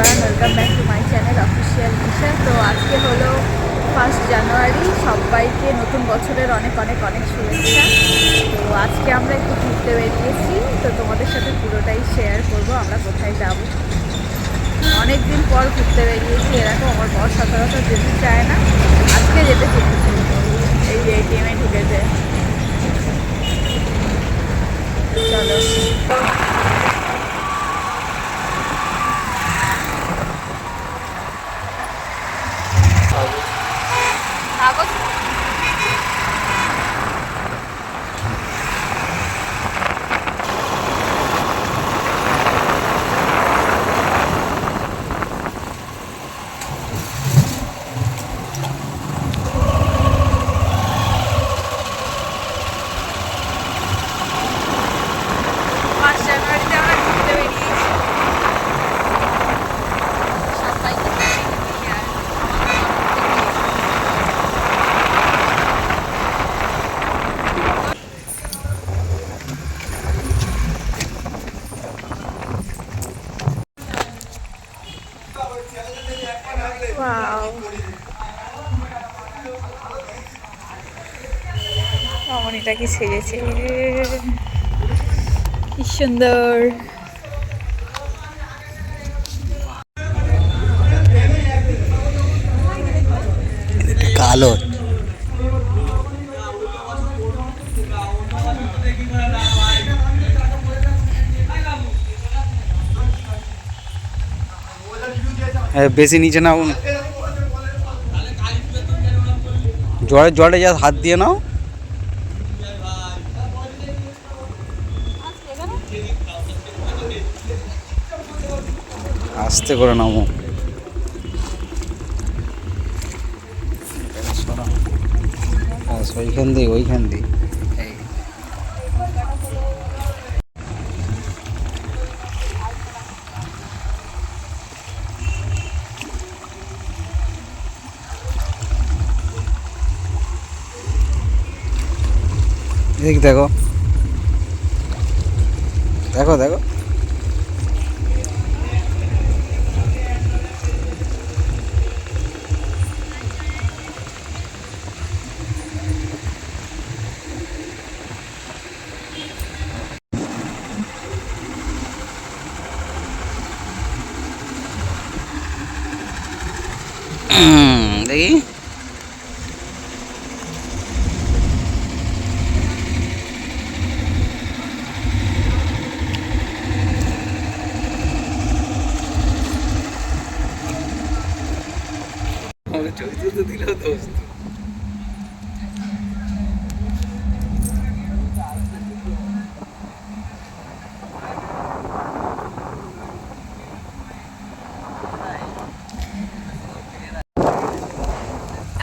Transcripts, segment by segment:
Everyone welcome back to my channel official mission তো আজকে হলো ফার্স্ট জানুয়ারি সবাইকে নতুন বছরের অনেক অনেক অনেক শুভেচ্ছা। তো আজকে আমরা একটু ঘুরতে বেরিয়েছি, তো তোমাদের সাথে পুরোটাই শেয়ার করব, আমরা কোথায় যাব। অনেক দিন পর ঘুরতে বেরিয়েছি, এরকম আমার বর সচরাচর যেতে চায় না। আজকে যেতে চেয়েছি, এই যে এটিএমে ঢুকেছে। চলো কাগজ পাঁচ জানুয়ারিতে আমরা ঘুরতে বেরিয়েছি সবাইকে নিয়ে আর Wow. অমনিটা কি সেজেছে কি সুন্দর। কালো। বেশি নিচে নাও। জলে জলে যা হাত দিয়ে নাও। আস্তে করে নামো। ওইখান দিয়ে ওইখান দিয়ে। দেখো দেখো উম, দেখি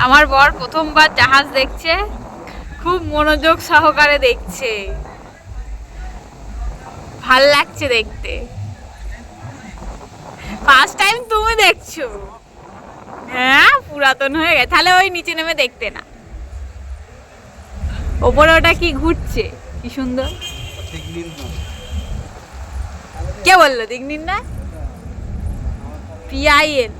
আমার বর প্রথমবার জাহাজ দেখছে, খুব মনোযোগ সহকারে দেখছে। ভালো লাগছে দেখতে। ফার্স্ট টাইম তুমি দেখছ। হ্যাঁ পুরাতন হয়ে গেছে। তাহলে ওই নিচে নেমে দেখতে না। ওপরে ওটা কি ঘুরছে? কি সুন্দর। কে বলল? দিগনিন না? পিআইএল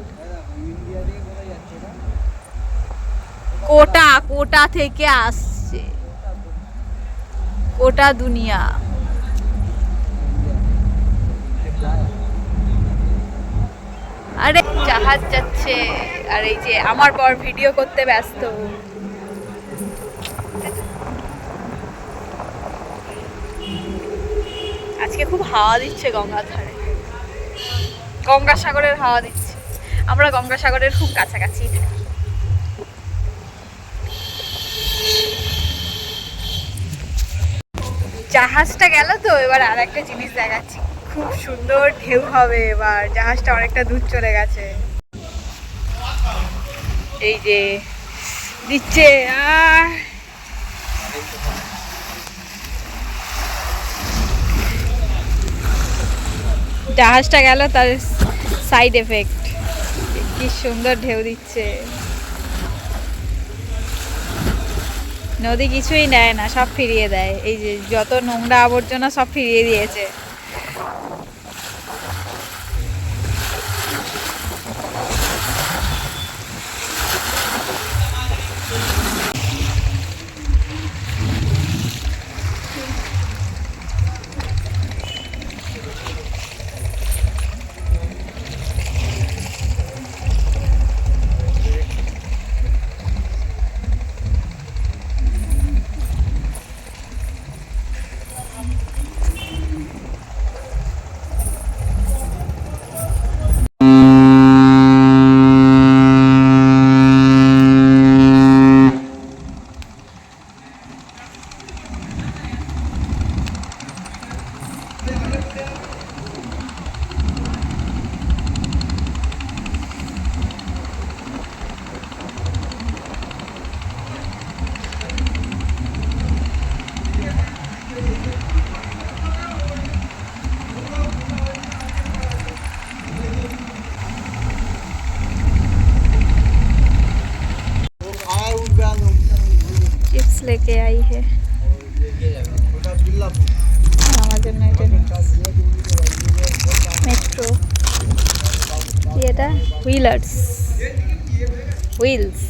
কোটা কোটা থেকে আসছে। কোটা দুনিয়া। আরে জাহাজ যাচ্ছে। আর এই যে আমার বর ভিডিও করতে ব্যস্ত। আজকে খুব হাওয়া দিচ্ছে গঙ্গার ধারে। গঙ্গাসাগরের হাওয়া দিচ্ছে। আমরা গঙ্গাসাগরের খুব কাছাকাছি জাহাজটা গেল তো, এবার আর একটা জিনিস দেখাচ্ছি। খুব সুন্দর ঢেউ হবে এবার, জাহাজটা অনেকটা দূর চলে গেছে। এই যে, দিচ্ছে আর জাহাজটা গেল তার সাইড এফেক্ট কি সুন্দর ঢেউ দিচ্ছে। নদী কিছুই নেয় না, সব ফিরিয়ে দেয়। এই যে, যত নোংরা আবর্জনা সব ফিরিয়ে দিয়েছে। चिप्स लेके आई है আমার জন্য এটা মেট্রো কি এটা হুইলার্স হুইলস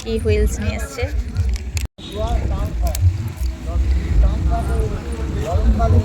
কি হুইলস নিয়ে এসছে ভালো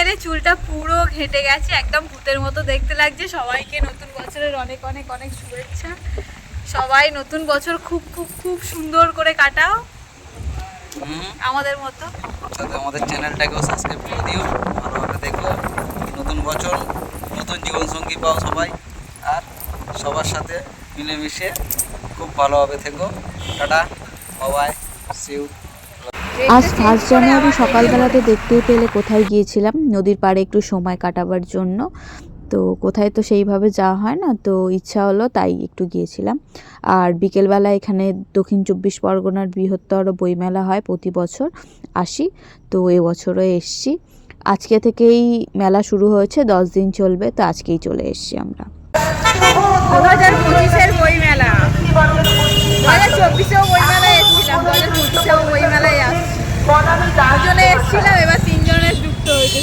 এলে চুলটা পুরো ঘেটে গেছে একদম ভূতের মতো দেখতে লাগছে। সবাইকে নতুন বছরের অনেক অনেক অনেক শুভেচ্ছা। সবাই নতুন বছর খুব খুব খুব সুন্দর করে কাটাও। আমাদের মতো। সাথে আমাদের চ্যানেলটাকেও সাবস্ক্রাইব করে দিও ভালোভাবে দেখো নতুন বছর নতুন জীবনসঙ্গী পাও সবাই। আর সবার সাথে মিলেমিশে খুব ভালোভাবে থেকো। টাটা বাবাই সিউ আজ ফার্স্ট জানুয়ারি সকালবেলাতে দেখতেই পেলে কোথায় গিয়েছিলাম। নদীর পাড়ে একটু সময় কাটাবার জন্য। তো কোথায় তো সেইভাবে যাওয়া হয় না, তো ইচ্ছা হলো তাই একটু গিয়েছিলাম। আর বিকেলবেলা এখানে দক্ষিণ চব্বিশ পরগনার বৃহত্তর বইমেলা হয় প্রতি বছর আসি, তো এবছরও এসছি। আজকে থেকেই মেলা শুরু হয়েছে, দশ দিন চলবে, তো আজকেই চলে এসছি আমরা। দু হাজার পঁচিশের বই মেলা দু হাজার চব্বিশেও বই মেলায় এসেছিলাম দু হাজার পঁচিশেও বই মেলায় আসছি দুজনে এসেছিলাম এবার তিনজনের যুক্ত হয়েছে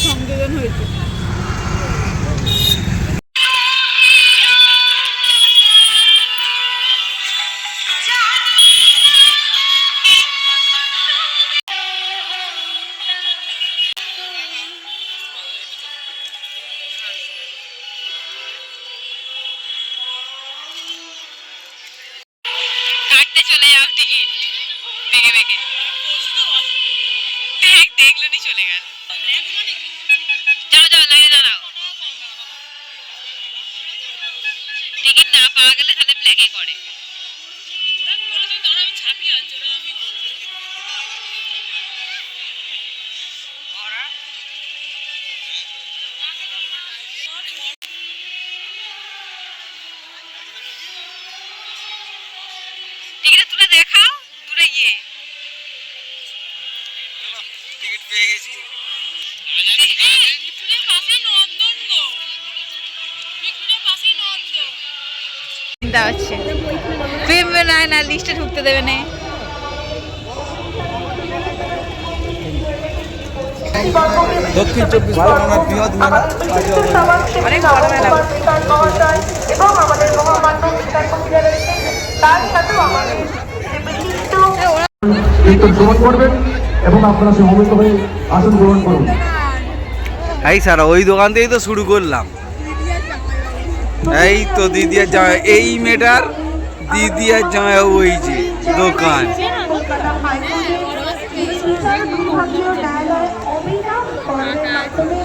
চলে যাও টিকিট বেগে বেগে দেখলেনি চলে গেল। যাও যাও লাগে দাঁড়াও। টিকিট না পাওয়া গেলে তাহলে ব্ল্যাকে করে। টিকিটটা চিন্তা হচ্ছে। প্রেম না না লিস্টে ঢুকতে দেবে না। দক্ষিণ চব্বিশ পরগনার বৃহৎ মেলা অনেক বড় মেলা। এবং আমাদের মহামান্য বিচারপতিরা রয়েছেন তার সাথেও আমাদের কীর্তন শ্রবণ করবেন এবং আপনারা সমবেত হয়ে আসন গ্রহণ করুন। এই স্যার ওই দোকান থেকেই তো শুরু করলাম। এই তো দিদিয়ার জামাই এই মেয়েটার দিদিয়ার জামাই ওই যে দোকান। কলকাতা হাইকোর্টের কলকাতা বিভাগীয় ন্যায়ালয়ে অবিরাম কর্মের মাধ্যমে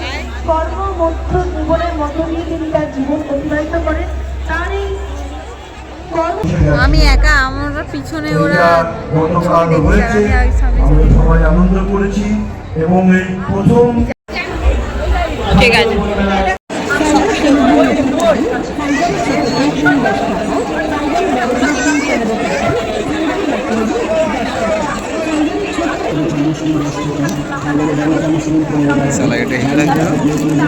কর্মমধ্য জীবনের মধ্য দিয়ে তিনি তার জীবন অতিবাহিত করেন তার এই আমি একা আমার পিছনে ওরা হয়েছে আর আমরা সবাই আনন্দ করেছি এবং এই প্রথম ঠিক আছে সালা এটা হিন্দু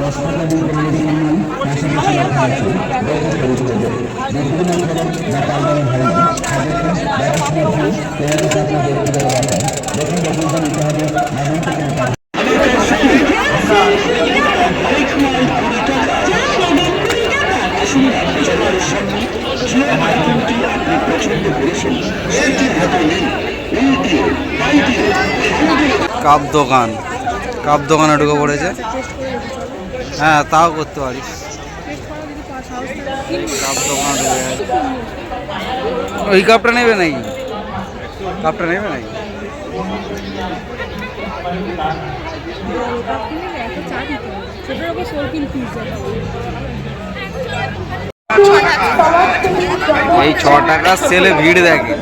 দশ টাকা দিয়ে কমিউনিটি সম্মান ন্যাশনাল সম্মান পেয়েছেন দলকে পরিচিত দীর্ঘদিন ধরে যা পাল্টানো হয়নি তাদেরকে ব্যবস্থা নিতে আপনার ব্যক্তিগত ব্যাপার দেখুন যখন নিতে হবে কাপ দোকান। কাপ দোকানে ঢুকে পড়েছে। হ্যাঁ তাও করতে পারিস। কাপ দোকানে ওই কাপটা নেবে নাকি? কাপটা নেবে নাকি? এই ছ টাকা সেলে ভিড় দেখে।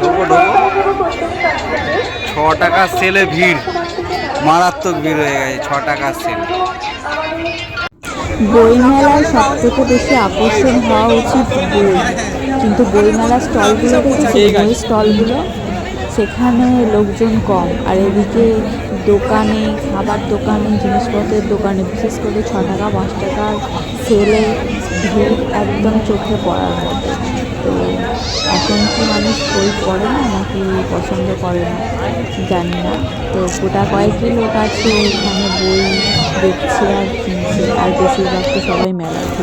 ঢোকো ঢোকো। ছ টাকা সেলে ভিড়। মারাত্মক ভিড় হয়ে গেছে ছ টাকার সেল। বইমেলায় সব থেকে বেশি আকর্ষণ হওয়া উচিত বই। কিন্তু বইমেলার স্টলগুলো বই স্টলগুলো? সেখানে লোকজন কম। আর এদিকে দোকানে খাবার দোকানে জিনিসপত্রের দোকানে বিশেষ করে ছ টাকা পাঁচ টাকার সেলে ভিড় একদম চোখে পড়ার মতো। তো এখন কি মানুষ বই পড়ে না নাকি পছন্দ করে না? জানি না। তো গোটা কয়েকই লোক আছে এখানে বই দেখছে আর কিনছে। আর বেশিরভাগ তো সবাই আছে।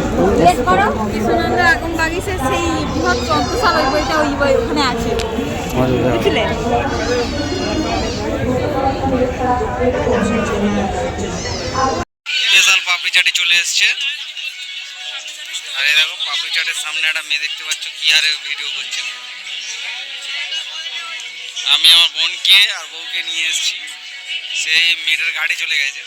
বুঝলে? স্পেশাল পাপড়ি চাটে চলে এসছে। আর এই দেখো পাপড়ি চাটের সামনে একটা মেয়ে দেখতে পাচ্ছ, কি আর ভিডিও করছে। আমি আমার বোনকে আর বউকে নিয়ে এসেছি। সেই মেয়েটার গাড়ি চলে গেছে।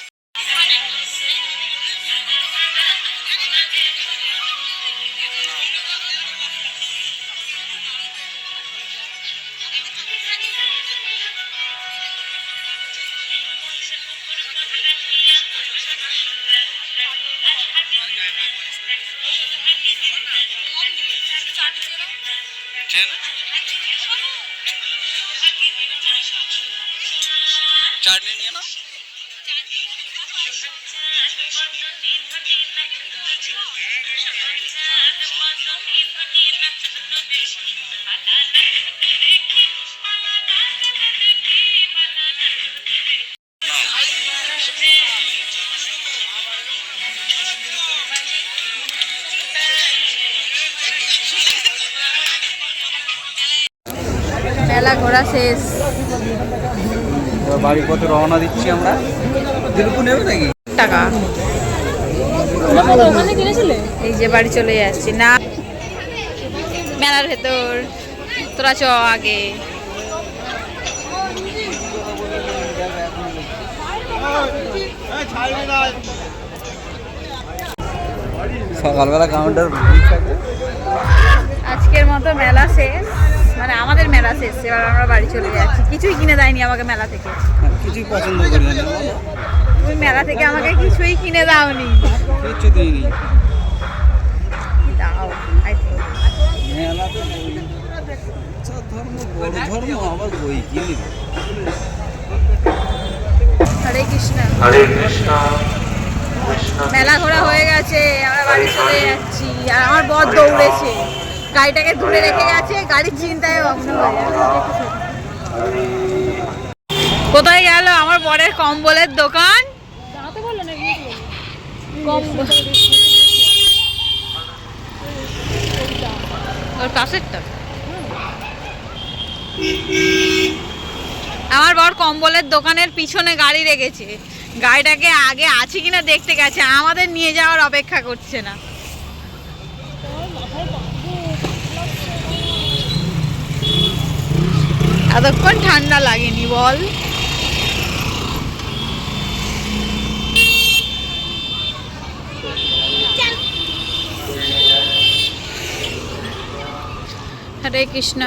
মেলা ঘোরা শেষ। পথে রওনা দিচ্ছি আমরা? দিলপু নেবে নাকি? টাকা। এই যে বাড়ি চলে যাচ্ছি। না মেলার ভেতর। তোরা চ আগে। সকালবেলা কাউন্টার আজকের মতো মেলা শেষ। মানে আমাদের মেলা শেষ এবার আমরা বাড়ি চলে যাচ্ছি। কিছুই কিনে দেয়নি আমাকে মেলা থেকে। কিছুই পছন্দ করি না তুমি মেলা থেকে আমাকে কিছুই কিনে দাওনি। কিচ্ছু দিইনি। মেলাতে বই আচ্ছা, ধর্ম বড় ধর্ম আবার বই কিনে হরে কৃষ্ণ। হরে কৃষ্ণ কৃষ্ণ মেলা ঘোরা হয়ে গেছে আমরা বাড়ি চলে যাচ্ছি আর আমার বর দৌড়েছে। গাড়িটাকে দূরে রেখে গেছে গাড়ির চিন্তায় ভগ্ন হয়ে কোথায় গেল আমার বরের কম্বলের দোকান? কম্বল। ওর পাশেরটা। আমার বর কম্বলের দোকানের পিছনে গাড়ি রেখেছে। গাড়িটাকে আগে আছে কিনা দেখতে গেছে, আমাদের নিয়ে যাওয়ার অপেক্ষা করছে না। এতক্ষণ ঠান্ডা লাগেনি বল। হরে কৃষ্ণ।